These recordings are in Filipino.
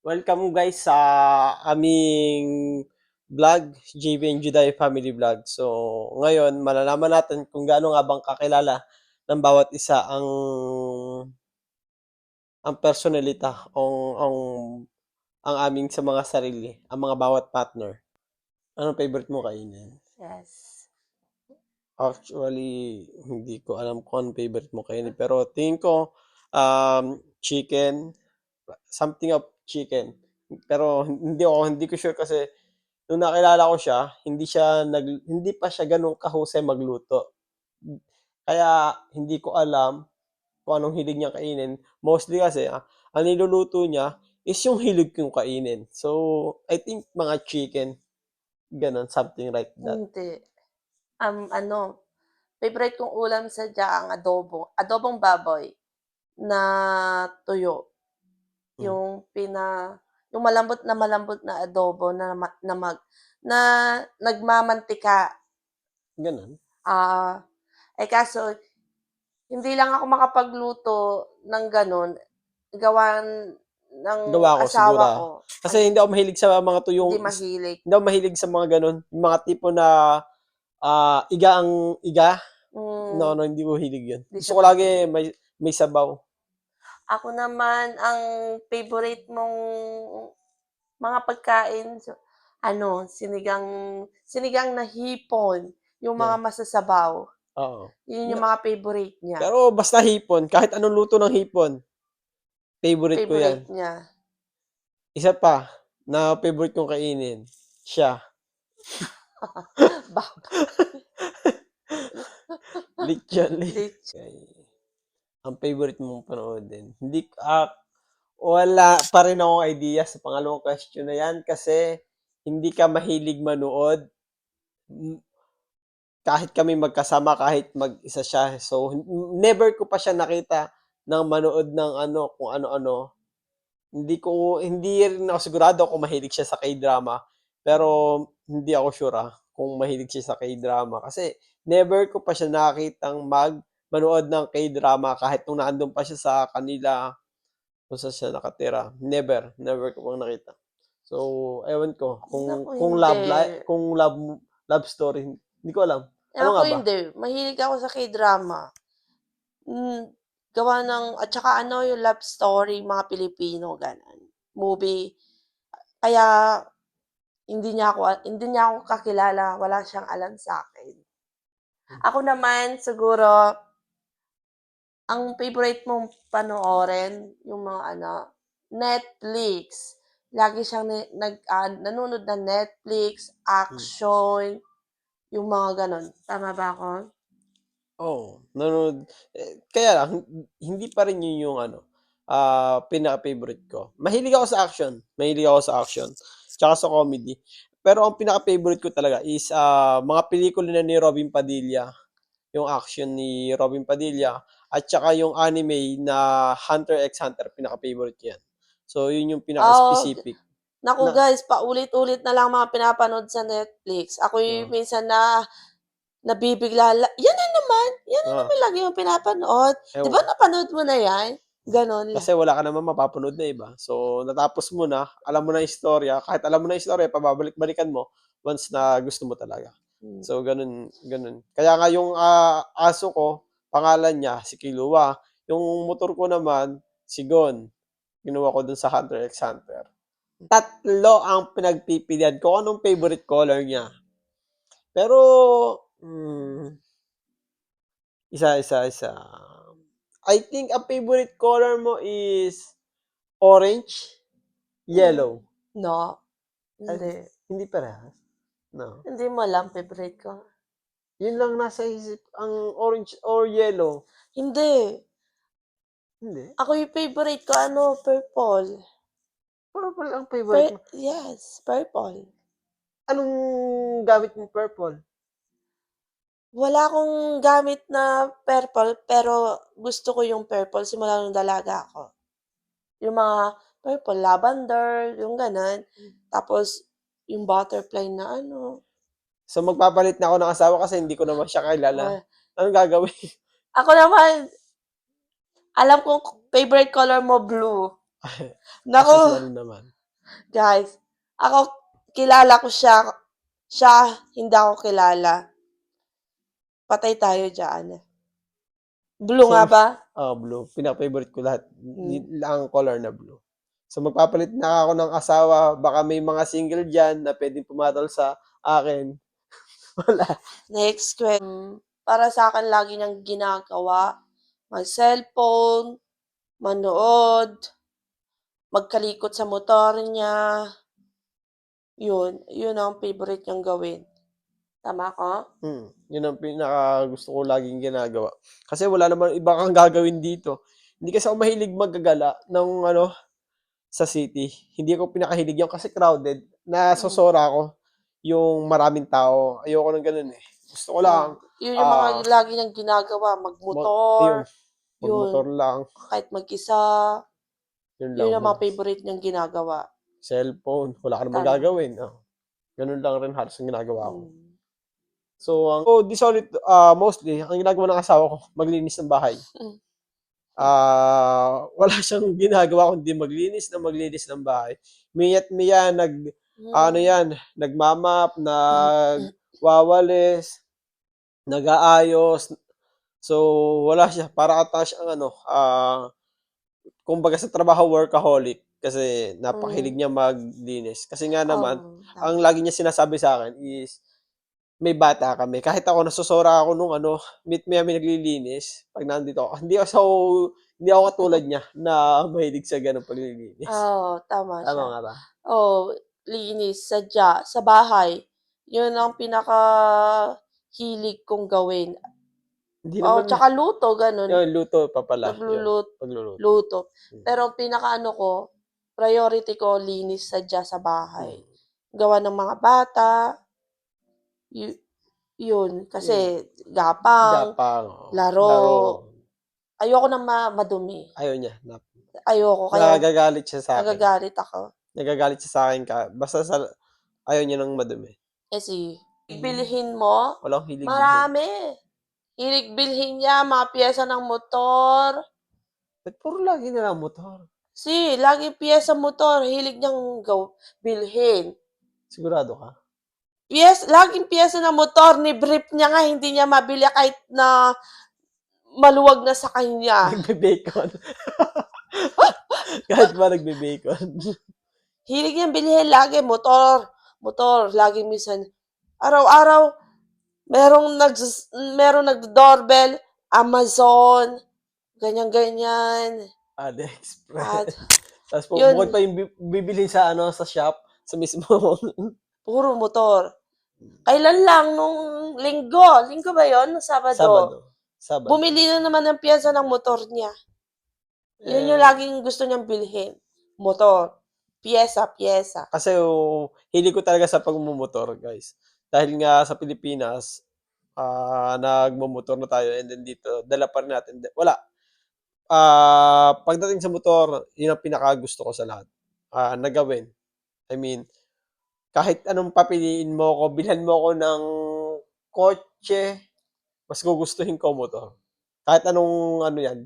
Welcome guys sa aming vlog, JB and Juday Family Vlog. So, ngayon, malalaman natin kung gaano nga bang kakilala ng bawat isa ang ang personalita o ang, ang aming sa mga sarili, ang mga bawat partner. Anong favorite mo kainin? Yes. Actually, hindi ko alam kung anong favorite mo kainin. Pero tingin ko, um, chicken, something of chicken. Pero hindi ako, hindi ko sure kasi nung nakilala ko siya, hindi siya nag, hindi pa siya ganun kahusay magluto. Kaya hindi ko alam kung anong hilig niya kainin. Mostly kasi, ah, ang niluluto niya is yung hilig kong kainin. So, I think mga chicken, ganun, something like that. Hindi. Um, ano, favorite kong ulam sa ang adobo. Adobong baboy na tuyo. Mm. Yung pina yung malambot na malambot na adobo na ma- na mag na nagmamantika. Ganun. Ah, eh kaso hindi lang ako makapagluto ng ganun gawan ng Gawa ko, asawa sigura. ko. Kasi hindi ako mahilig sa mga tuyong, Hindi mahilig. hindi ako mahilig sa mga ganun. Yung mga tipo na ah, iga ang iga. Mm. No, no, hindi ko hilig yun. Di Gusto siya ko lagi may, may sabaw. Ako naman, ang favorite mong mga pagkain, so, ano, sinigang, sinigang na hipon, yung mga masasabaw. Oo. Yun yung mga favorite niya. Pero basta hipon, kahit anong luto ng hipon, favorite, ko yan. favorite niya. Isa pa, na favorite kong kainin, siya. Bab- Lechon. Okay. Ang favorite mong panoodin. Hindi, ah, wala pa rin akong idea sa pangalawang question na yan kasi hindi ka mahilig manood. Kahit kami magkasama, kahit mag-isa siya. So, never ko pa siya nakita ng manood ng ano, kung ano-ano. Hindi ko, hindi rin ako sigurado kung mahilig siya sa K-drama. Pero, hindi ako sure ah, kung mahilig siya sa K-drama. Kasi, never ko pa siya nakitang mag manood ng K-drama kahit nung naandun pa siya sa kanila kung saan siya nakatira. Never, never ko pang nakita. So, ewan ko kung Naku, kung love li- kung love love story, hindi ko alam. Ano nga ba? hindi. Mahilig ako sa K-drama. Mm, gawa ng, at saka ano, yung love story, mga Pilipino, ganun. Movie. Kaya, hindi niya ako, hindi niya ako kakilala. Wala siyang alam sa akin. Ako naman, siguro, ang favorite mong panoorin, yung mga ano, Netflix. Lagi siyang nag, ah, nanonood ng Netflix, action, yung mga ganon. Tama ba ako? Oo, nanonood. Eh, kaya lang, hin- hindi pa rin yun yung ano, ah pinaka-favorite ko. Mahilig ako sa action. Mahilig ako sa action. Tsaka sa comedy. Pero ang pinaka-favorite ko talaga is ah mga pelikula na ni Robin Padilla. Yung action ni Robin Padilla. At tsaka yung anime na Hunter x Hunter. Pinaka-favorite ko yan. So, yun yung pinaka-specific. Naku Na- guys, paulit-ulit na lang mga pinapanood sa Netflix. Ako yung Oo. minsan na nabibigla. la- Yan na naman. Yan na Ah, naman lagi yung pinapanood. Di ewan. ba napanood mo na yan? Ganon lang. Kasi wala ka naman mapapanood na iba. So, natapos mo na, alam mo na yung istorya. Kahit alam mo na yung istorya, pababalik-balikan mo once na gusto mo talaga. Hmm. So, ganun, ganun. Kaya nga yung ah, aso ko, pangalan niya, si Kilua. Yung motor ko naman, si Gon. Ginawa ko dun sa Hunter x Hunter. Tatlo ang pinagpipilian ko anong favorite color niya. Pero, hmm, isa, isa, isa. I think ang favorite color mo is orange, yellow. No. Hindi. Hindi parehas. No. Hindi mo alam, favorite ko. Yun lang nasa isip, ang orange or yellow. Hindi. Hindi. Ako yung favorite ko, ano, purple. Purple ang favorite mo. Pur- yes, purple. Anong gamit mo purple? Wala akong gamit na purple, pero gusto ko yung purple simula nung dalaga ako. Yung mga purple, lavender, yung ganun. Tapos, yung butterfly na ano. So, magpapalit na ako ng asawa kasi hindi ko naman siya kilala. Ah, Anong gagawin? ako naman, alam ko favorite color mo blue. Kasi ano naman. guys, ako kilala ko siya, siya hindi ako kilala. Patay tayo diyan. Blue nga So, ba? Oo, blue. Pinaka-favorite ko lahat. Hmm. Ang color na blue. So, magpapalit na ako ng asawa. Baka may mga single diyan na puwedeng pumatol sa akin. Wala. Next que para sa'kin lagi niyang ginagawa, mag-cellphone, manood, magkalikot sa motor niya. Yun, yun ang favorite niyang gawin. Tama ako? Mm, yun ang pinakagusto ko laging ginagawa. Kasi wala naman iba kang gagawin dito. Hindi kasi ako mahilig maggagala ng ano, sa city. Hindi ako pinakahilig yun kasi crowded. Hmm. Nasosora ako yung maraming tao. Ayoko ng gano'n, eh. Gusto ko lang, yun yung mga ah lagi niyang ginagawa, mag magmotor, ayun, yun, magmotor lang. kahit mag-isa. Yun lang. Yun ang mga favorite niyang ginagawa. cellphone, wala ka namang Tama. gagawin, oh. Gano'n lang rin halos ang ginagawa ko. Hmm. So, ang oh, di sorry, ah, mostly ang ginagawa ng asawa ko, maglinis ng bahay. Hmm. Ah, wala siyang ginagawa kundi maglinis ng maglinis ng bahay. Maya't maya nag ano Hmm. yan, nagma-mop, nagwawalis, nag-aayos. So, wala siya. Para ata siyang ano, ah, kumbaga sa trabaho workaholic. Kasi napakahilig Hmm. niya maglinis. Kasi nga naman, Oo, ang tama. lagi niya sinasabi sa'kin is, may bata kami. Kahit ako nasosora ako nung ano, meet me kami naglilinis 'pag nandito ako. Hindi ako so hindi ako katulad niya na mahilig sa gano'ng paglilinis. Oo, tama Tama siya. nga ba? Oo, linis, sadya, sa bahay. Yun ang pinakahilig kong gawin. Hindi Oo, naman tsaka luto, gano'n. Yun, luto pa pala. Yun, Naglulut pagluluto. luto. Hmm. Pero ang pinakaano ko, priority ko linis, sadya sa bahay. Hmm. Gawa ng mga bata. Yu yun, Yun. kasi gapang, Gapang, oo. laro. Laro. Ayoko ng ma madumi. Ayaw niya. Nap Ayoko kaya nagagalit siya sa'kin. nagagalit ako. Nagagalit siya sa'kin ka basta sa ayaw niya ng madumi. Kasi bilhin mo, Wala akong hilig marami. Hilig bilhin niya mga piyesa ng motor. Ba't puro lagi na lang motor? Si, laging piyesa motor, hilig niyang gaw bilhin. Sigurado ka? Piyes laging piyesa ng motor, ni brief niya nga hindi niya mabili kahit na maluwag na sa kanya. Nagbe-bacon. Kahit ba nagbe-bacon. Hilig niyang bilhin lagi motor, motor, laging minsan araw-araw merong nagsus merong nagdo-doorbell, Amazon, ganyan-ganyan. AliExpress. At Tapos po yun. bukod pa yung bi bibilhin sa ano, sa shop, sa mismo Puro motor. Kailan lang nung Linggo, Linggo ba yun? Sabado. Sabado. Sabado. Bumili na naman ng piyesa ng motor niya. Yun yung Eh, laging gusto niyang bilhin, motor. Piyesa, piyesa. kasi oh, hilig ko talaga sa pagmomotor, guys. Dahil nga sa Pilipinas, ah, nagmomotor na tayo and then dito dala pa rin natin. Wala. Ah, pagdating sa motor, yun ang pinakagusto ko sa lahat, ah, na gawin. I mean, kahit anong papiliin mo ko, bilhan mo ako ng kotse, mas gugustuhin ko motor. Kahit anong ano yan,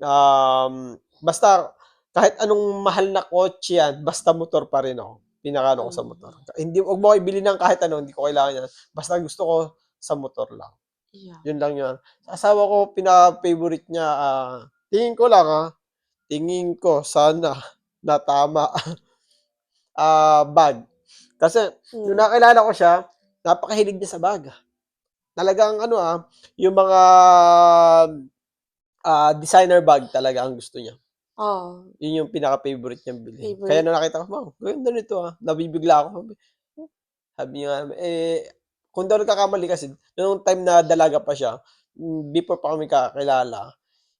um, basta kahit anong mahal na kotse yan, basta motor pa rin ako. Pinakaano ko sa motor. Hmm. Hindi, wag mo ako ibili ng kahit ano, hindi ko kailangan yan. Basta gusto ko sa motor lang. Yeah. Yun lang yun. Sa asawa ko, pinaka-favorite niya, ah, tingin ko lang ah, tingin ko sana na tama, ah, bag. Kasi nung Hmm. nakilala ko siya, napakahilig niya sa bag. Talagang ano ah, yung mga ah, designer bag talaga ang gusto niya. Oo. Yun yung pinaka-favorite niyang bilhin. Kaya Favorite. nung nakita ko, "Wow, ganda nito ah." Nabibigla ako. Sabi sabi niya, eh, kung ako nagkakamali kasi nung time na dalaga pa siya, hmm, before pa kami kakilala,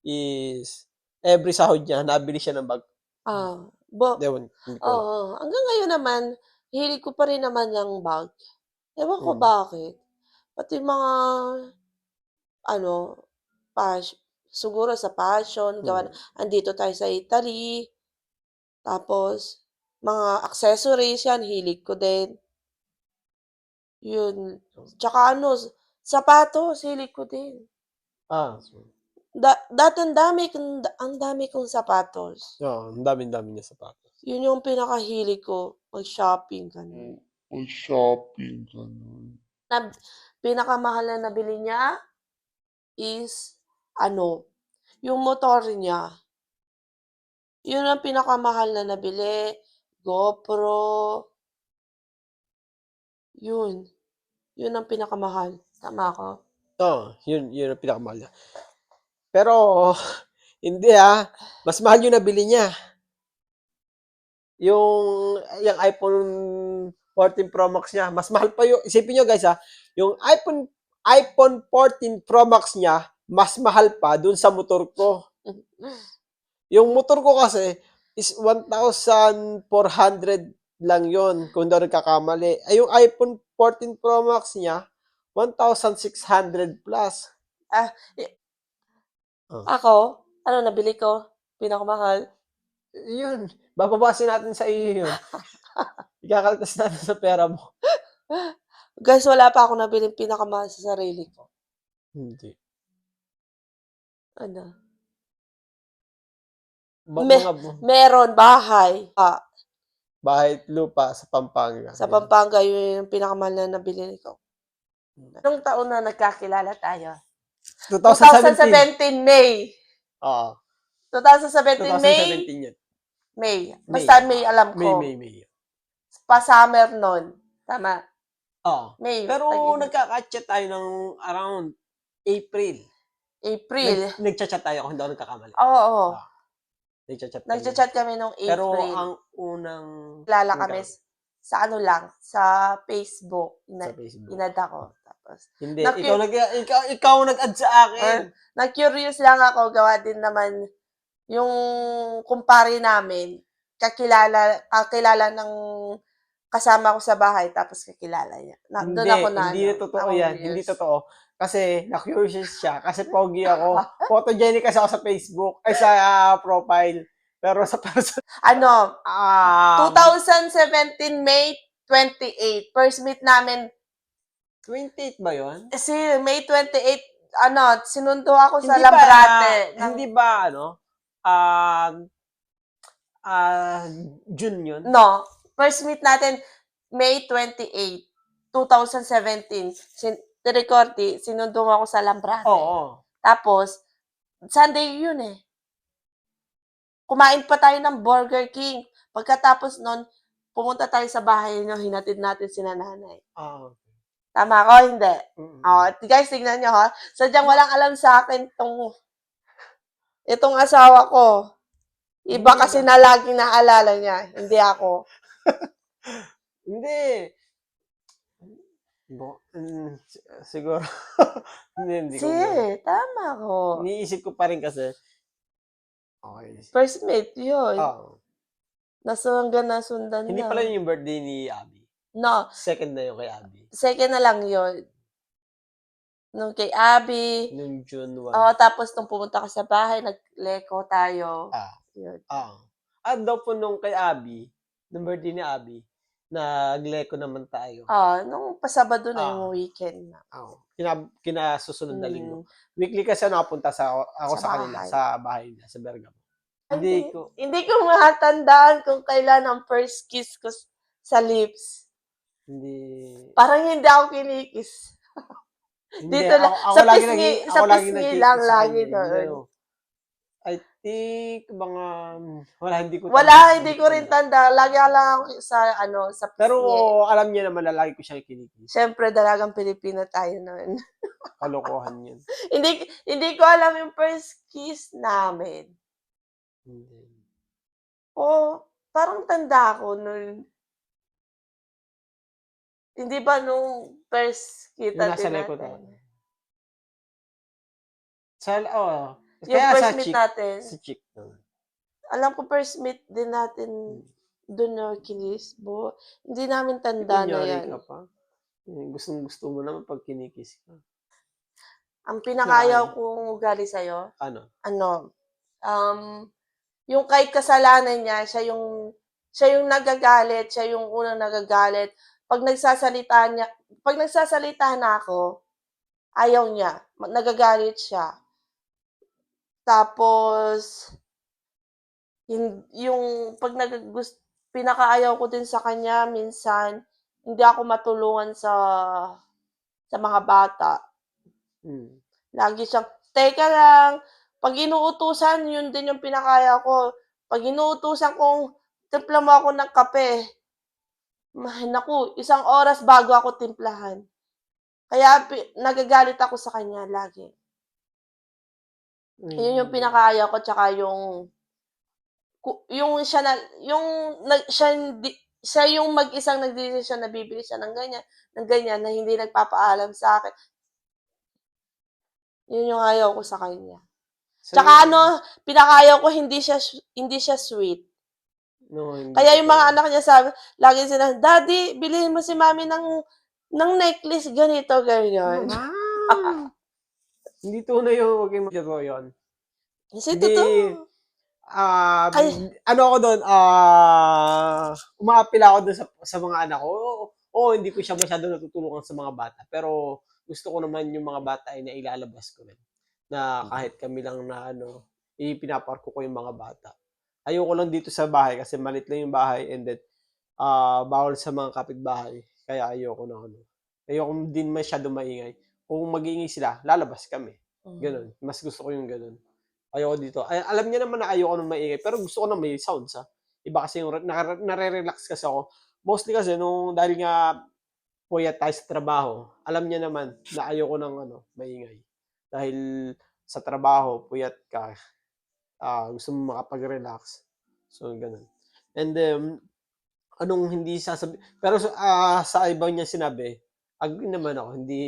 is every sahod niya nabili siya ng bag. Ah, bo Ewan, hindi ko alam. oo. Hanggang ngayon naman, hilig ko pa rin naman yang bag. Ewan ko Hmm. bakit. Pati mga ano, fash siguro sa fashion, gawa Hmm. andito tayo sa Italy. Tapos mga accessories yan, hilig ko din. Yun. Tsaka ano, sapatos, hilig ko din. Ah, so Da dati ang dami ang dami kong sapatos. Oo, ang dami-dami niya sapatos. Yun yung pinakahilig ko, mag-shopping, gano'n. Mag-shopping, gano'n. Na pinakamahal na nabili niya is ano, yung motor niya. Yun ang pinakamahal na nabili, GoPro. Yun. Yun ang pinakamahal, tama ako? Oo, yun yun ang pinakamahal niya. Pero hindi, ah, mas mahal yung nabili niya. Yung yung iPhone 14 Pro Max niya, mas mahal pa yung isipin niyo guys, ah, yung iPhone iPhone 14 Pro Max niya, mas mahal pa dun sa motor ko. Yung motor ko kasi is 1,400 lang yon kung daw nagkakamali. Ay, yung iPhone 14 Pro Max niya, 1,600 plus. Ah, Oh. Ako, ano nabili ko, pinakamahal? Yun, bababasin natin sa iyo yun. Ikakaltas natin sa pera mo. Guys, wala pa akong nabiling pinakamahal sa sarili ko. Hindi. Ano? Ba- Me mga bu- meron, bahay. Ah, bahay at lupa sa Pampanga. sa. Pampanga, yun yung pinakamahal na nabili ko. Anong taon na nagkakilala tayo? 2017. 2017 May. Oo. 2017 May. 2017 yun. May. May. Basta May alam May, ko. May, May. Pa-summer nun. Tama. Oo. May. Pero tag- nagka-chat tayo ng around April. April. Nag, nagchat-chat tayo kung hindi ako nagkakamali. Oo, oo. Nagchat-chat kami. Nagchat-chat kami nung April. Pero ang unang Kilala kami s- sa ano lang, sa Facebook. sa Ina- Facebook. inad ako. Tapos, Hindi, Naki- ikaw nag ikaw ikaw nag-add sa akin. na-curious lang ako, gawa din naman yung kumpare namin, kakilala, kakilala ng kasama ko sa bahay, tapos kakilala niya. Na, hindi, doon ako na, hindi ano, totoo yan. Hindi totoo. Kasi na-curious siya. Kasi pogi ako. Photogenic kasi ako sa Facebook. Ay, sa ah, profile. Pero sa person, Ano, ah, 2017 May 28, first meet namin, 28 ba yun? si May 28, ano, sinundo ako sa Hindi ba, Lambrate. ng- hindi ba, ano, ah, ah, June yun? No, first meet natin May 28, 2017. Sin Recordi, sinundo mo ako sa Lambrate. Oo. Tapos, Sunday yun eh. Kumain pa tayo ng Burger King. Pagkatapos nun, pumunta tayo sa bahay nyo, hinatid natin si nanay. Ah, Tama ko? Hindi. mm. Oh, guys, tignan nyo ha. Sadyang walang alam sa akin tong itong asawa ko. Iba kasi na laging naalala niya, hindi ako. Hindi. Bo, mm, si- siguro. hindi, hindi ko. Sige, tama ko. Iniisip ko pa rin kasi. Okay. First mate, yun. Oo. Nasundan na sundan Ah. Hindi na. pala yun yung birthday ni Abby. No, Second na yun kay Abby. second na lang yun. Nung kay Abby. Noong June 1. Oo, tapos nung pumunta ka sa bahay, nagleko tayo. ah. Yun. Ah. At daw po nung kay Abby, nung birthday ni Abby, nagleko naman tayo. Ah, nung pasabado na Ah. yung weekend na. Ah. Kina, kinasusunod na Mm. linggo. Weekly kasi ako napunta sa ako Sa sa, kanila, bahay. sa bahay nila, sa Bergamo. Hindi, Hindi ko, hindi ko matandaan kung kailan ang first kiss ko s- sa lips. hindi, Parang hindi ako kinikis. hindi, Dito lang, ako, ako sa pisngi- sa pisngi lang lagi hindi, doon. Think, mga, wala, hindi ko Wala, tanda, hindi ko rin tanda. Lagi lang ako sa, ano, sa. Pero alam niya naman na lagi ko siyang kinikis. Siyempre, dalagang Pilipino tayo noon. Kalokohan yun. hindi, hindi ko alam yung first kiss namin. Hindi. Oh, parang tanda ako nun. Hindi ba nung first Yung kita nasa din likod ako. Sa, oh, Yung kaya first sa meet chick, natin. sa chick. no. Alam ko first meet din natin doon na kinis. Bo, hindi namin tanda na Kunyari yan. ka pa. Gustong gusto mo naman pag kinikis ka. Ang pinakayaw Nakaya. kong ugali sa'yo, Ano? ano, um, yung kahit kasalanan niya, siya yung, siya yung nagagalit, siya yung unang nagagalit. Pag nagsasalita niya, pag nagsasalita na ako, ayaw niya, ma- nagagalit siya. Tapos hin yung 'pag nagagus pinakaayaw ko din sa kanya minsan, hindi ako matulungan sa sa mga bata. Hmm. Lagi siyang, "Teka lang." 'Pag inuutusan, yun din yung pinakaayaw ko. 'Pag inuutusan kong, "Timpla mo ako ng kape." Hay naku, isang oras bago ako timplahan. Kaya nagagalit ako sa kanya lagi. Yun yung Hmm. pinakaayaw ko tsaka yung yung siya na yung nag siya hindi siya yung mag-isang nagdedesisyon na bibili siya ng ganyan, ng ganyan na hindi nagpapaalam sa'kin. Yun yung ayaw ko sa kanya. So, Tsaka ano, pinakaayaw ko hindi siya hindi siya sweet. No, hindi Kaya yung mga anak niya sabi lagi sila, "Daddy, bilhin mo si mami ng ng necklace ganito, ganyan." Wow! Hindi tunay yun, wag kayong mag-totoo yun. Kasi Hindi, totoo. ah, Ay. ano ako dun, ah, umaapil ako dun sa sa mga anak ko. Oo, oo, hindi ko siya masyadong natutulungan sa mga bata, pero gusto ko naman yung mga bata ay nailalabas ko rin. Na kahit kami lang na ano, ipinaparko ko yung mga bata. Ayoko lang dito sa bahay kasi malit lang yung bahay and then ah, bawal sa mga kapitbahay. Kaya ayoko na ano. Ayoko din masyado maingay. Kung mag-iingay sila, lalabas kami. Mm. Ganun. Mas gusto ko yung ganun. Ayoko dito. Ay, alam niya naman na ayoko nang maingay, pero gusto ko na may sounds ha. Iba kasi yung re- nare- nare-relax kasi ako. Mostly kasi nung dahil nga puyat tayo sa trabaho, alam niya naman na ayoko ng ano, maingay. Dahil sa trabaho, puyat ka, ah, gusto mo makapag-relax. So, ganun. And then, anong hindi sasabi, pero sa- ah, sa ibang niya sinabi, agree naman ako, hindi,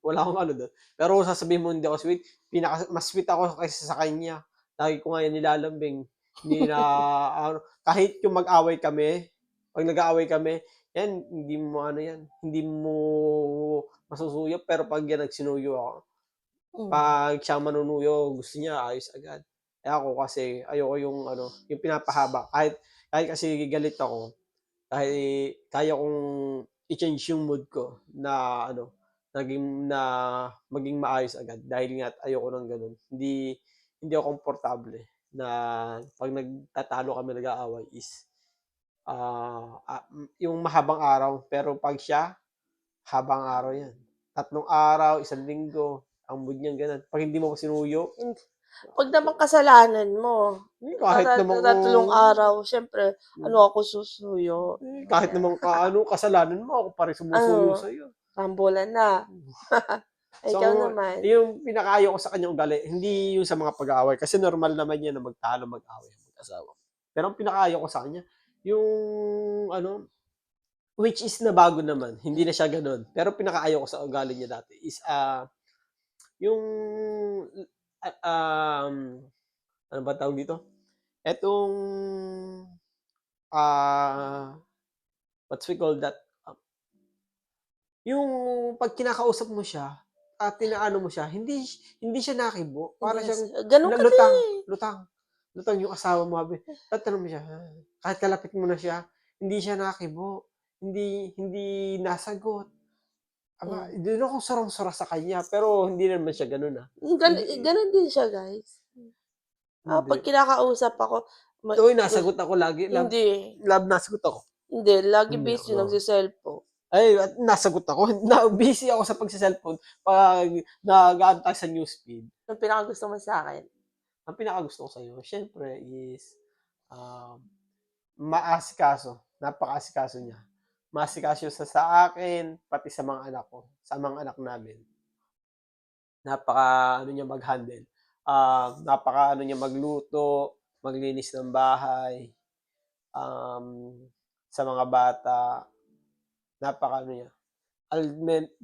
wala akong ano doon. Pero kung sasabihin mo hindi ako sweet, pinaka, mas sweet ako kaysa sa kanya. Lagi ko nga yan nilalambing. Hindi na, ano, kahit yung mag-away kami, pag nag-aaway kami, yan, hindi mo ano yan, hindi mo masusuyo, pero pag yan nagsinuyo ako, Mm. pag siya manunuyo, gusto niya, ayos agad. Eh ako kasi, ayoko yung ano, yung pinapahaba. Kahit, kahit kasi galit ako, kahit kaya kong i-change yung mood ko na ano, naging na maging maayos agad dahil nga ayoko ng ganun. Hindi hindi ako komportable na pag nagtatalo kami nag-aaway is ah ah, yung mahabang araw pero pag siya habang araw yan. Tatlong araw, isang linggo, ang mood niyan ganun. Pag hindi mo ko sinuyo, Pag naman kasalanan mo, eh, kahit tat- naman tatlong araw, syempre, ano ako susuyo. eh, kahit naman ka ano kasalanan mo ako pa rin sumusuyo Ano? sa iyo. Rambulan na. So, Ikaw naman. Yung pinakaayaw ko sa kanyang ugali, hindi yung sa mga pag-aaway. Kasi normal naman yan na magtalo, mag-away ang mag-asawa. Pero ang pinakaayaw ko sa kanya, yung ano, which is na bago naman. Hindi na siya ganun. Pero pinakaayaw ko sa ugali niya dati is, ah, yung, ah, um, ano ba tawag dito? Etong, ah, what's we call that? Ah, Yung pag kinakausap mo siya, at tinaano mo siya, hindi hindi siya nakibo. Para Yes. siyang Ganun na- lutang, din. lutang. Lutang yung asawa mo. Tatanong mo siya, "Ah." kahit kalapit mo na siya, hindi siya nakibo. Hindi hindi nasagot. Aba, Mm. doon ako sarang-sara sa kanya, pero hindi naman siya ganun ah. Gan Hindi- ganun din siya, guys. Ah, pag Hindi. kinakausap ako, ma- Uy, nasagot ako lagi. Love, hindi. love nasagot ako. Hindi, lagi Hindi busy ako. nagsiselfone. Ay, nasagot ako. Na, busy ako sa pagsa-cellphone pag nag-aantay sa newsfeed. Yung pinakagusto mo sa akin. Ang pinakagusto ko sa'yo, syempre, is um, maasikaso. Napaka-asikaso niya. Maasikaso sa sa akin, pati sa mga anak ko. Sa mga anak namin. Napaka, ano niya mag-handle. Ah, napaka, ano niya magluto, maglinis ng bahay, um, sa mga bata. Napaka, ano niya.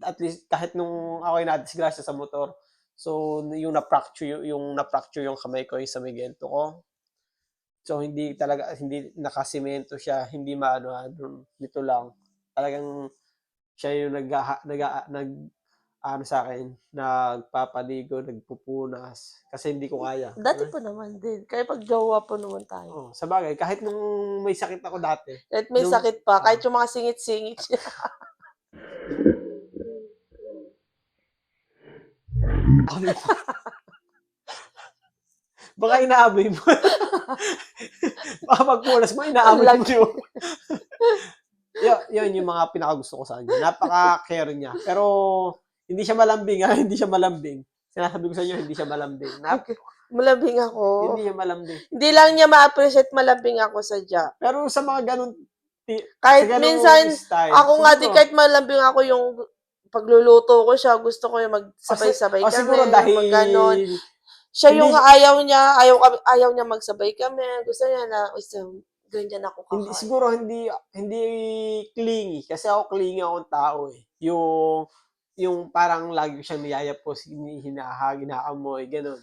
At least, kahit nung ako ay nadisgrasya sa motor, So, yung na-fracture yung, yung na-fracture yung kamay ko yung sa may ko. So, hindi talaga, hindi nakasimento siya, hindi maano, ano, nito lang. Talagang siya yung nag, nag, nag, ano sa akin, nagpapaligo, nagpupunas. Kasi hindi ko kaya. Dati pa naman din. Kaya pag jowa pa naman tayo. Oh, sa bagay, kahit nung may sakit ako dati, Kahit may Nung- sakit pa, kahit yung mga singit-singit siya. Baka inaamoy mo. Baka pagpunas mo, inaamoy mo. yun, yun yung mga pinakagusto ko sa kanya. Napaka-care niya. Pero, hindi siya malambing, ha? Hindi siya malambing. Sinasabi ko sa inyo, hindi siya malambing. Nap- Malambing ako. hindi niya malambing. Hindi lang niya ma-appreciate malambing ako sa ja. Pero sa mga ganun, ti- Kahit sa ganung minsan, style, ako nga di siguro- kahit malambing ako yung pagluluto ko siya, gusto ko yung magsabay-sabay o kami. siguro dahil, mag ganon. Siya yung ayaw niya, ayaw, kami- ayaw niya magsabay kami. Gusto niya na, gusto, ganyan ako hindi, kakain. siguro hindi, hindi clingy. Kasi ako clingy akong tao eh. Yung, yung parang lagi ko siyang niyayapos, hinaha, hinaamoy, ganun.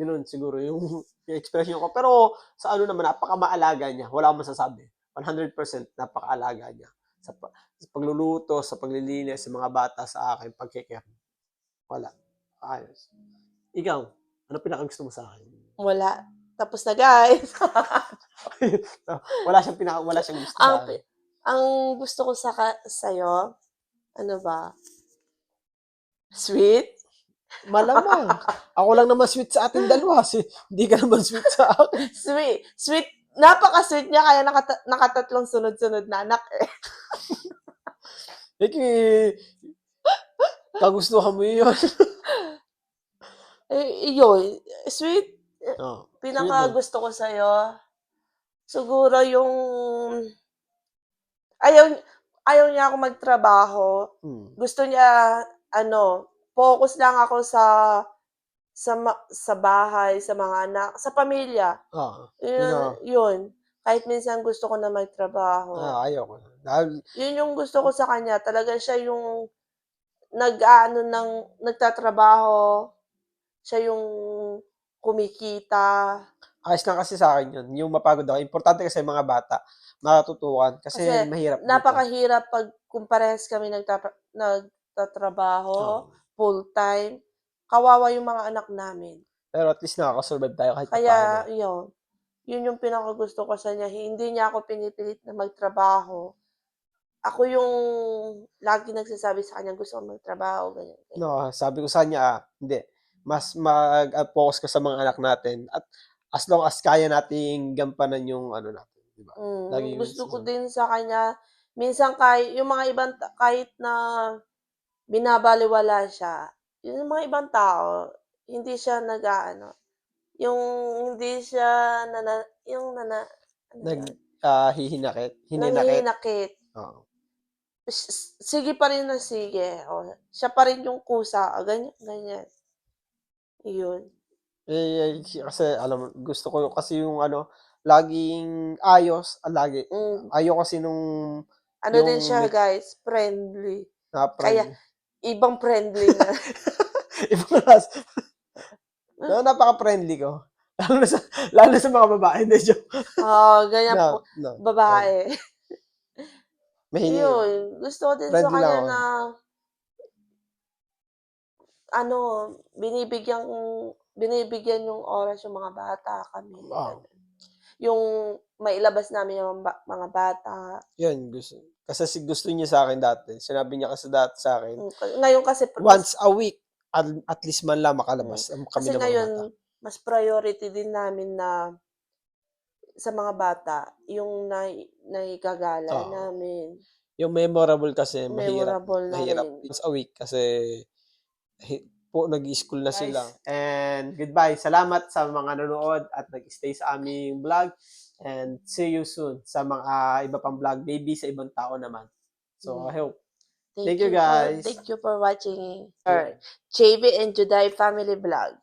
Ganun siguro yung, yung expression ko. Pero sa ano naman, napakamaalaga niya. Wala akong masasabi. 100% napakaalaga niya. Sa, pa- sa pagluluto, sa paglilinis, sa mga bata, sa akin, pagkikare. Wala. Ayos. Ikaw, ano pinakagusto mo sa akin? Wala. Tapos na guys. wala siyang pinaka, wala siyang gusto ang, sa akin. ang gusto ko sa sa'yo, ano ba? Sweet? Malamang. Ako lang naman sweet sa ating dalawa. Si, hindi ka naman sweet sa akin. Sweet. Sweet. Napaka-sweet niya, kaya nakata- nakatatlong sunod-sunod na anak eh. Eh, kagustuhan mo yun. Eh, yun. Sweet. oh. Pinaka Sweet gusto ko sa'yo, siguro yung ayaw, ayaw niya ako magtrabaho. Hmm. Gusto niya, ano, focus lang ako sa sa ma- sa bahay, sa mga anak, sa pamilya. Ah, Yun, Yun. yun. Kahit minsan gusto ko na magtrabaho. ah, ayoko. Dahil, Yun yung gusto ko sa kanya. Talaga siya yung nag-ano ng nagtatrabaho. Siya yung kumikita. ayos lang kasi sa akin yun. Yung mapagod ako. Importante kasi mga bata. Makatutukan. Kasi, Kasi mahirap. dito. Napakahirap pag kung parehas kami nagtatra- nagtatrabaho, Oo. full-time. Kawawa yung mga anak namin. Pero at least nakakasurvive tayo kahit Kaya, paano. yun. Yun yung pinakagusto ko sa niya. Hindi niya ako pinipilit na magtrabaho. Ako yung lagi nagsasabi sa kanya, gusto ko magtrabaho, ganyan. ganyan. No, sabi ko sa kanya, ah, hindi. Mas mag-focus ka sa mga anak natin. At as long as kaya nating gampanan yung ano natin. Di ba? Mm, Lagi gusto ko din sa kanya, minsan kahit, yung mga ibang, kahit na binabaliwala siya, yung mga ibang tao, hindi siya nag-ano, yung hindi siya nana, yung nana, ano Nag, ah, hihinakit. Hininakit. Nangihinakit. Oo. S- s- Sige pa rin na sige. O, siya pa rin yung kusa. O, ganyan, ganyan. Yun. Eh, kasi alam mo, gusto ko kasi yung ano, laging ayos, ah, lagi. Mm. Ayaw kasi nung Ano Yung din siya, may- guys? Friendly. na Kaya- Ibang friendly na. ibang class. no, napaka-friendly ko. Lalo na sa, lalo na sa mga babae. Hindi, joke. oh, ganyan No, po. no. Babae. Mahingi. Yun. Gusto ko din sa Friendly kanya ako. na ano, binibigyan binibigyan yung oras yung mga bata kami. Wow. Yung mailabas namin yung mga bata. Yun, gusto. Kasi si gusto niya sa akin dati. Sinabi niya kasi dati sa akin, Ngayon kasi once a week, at, at least man lang makalabas ang kami kasi ng mga ngayon bata. mas priority din namin na sa mga bata yung na naigagala Oo. namin. Yung memorable kasi, mahirap. Memorable mahirap namin. once a week kasi po nag-school na Guys, sila. And goodbye. Salamat sa mga nanonood at nag-stay sa aming vlog. And see you soon sa mga iba pang vlog, maybe sa ibang tao naman. So, Mm. I hope. Thank you, for- guys. thank you for watching our JV and Juday family vlog.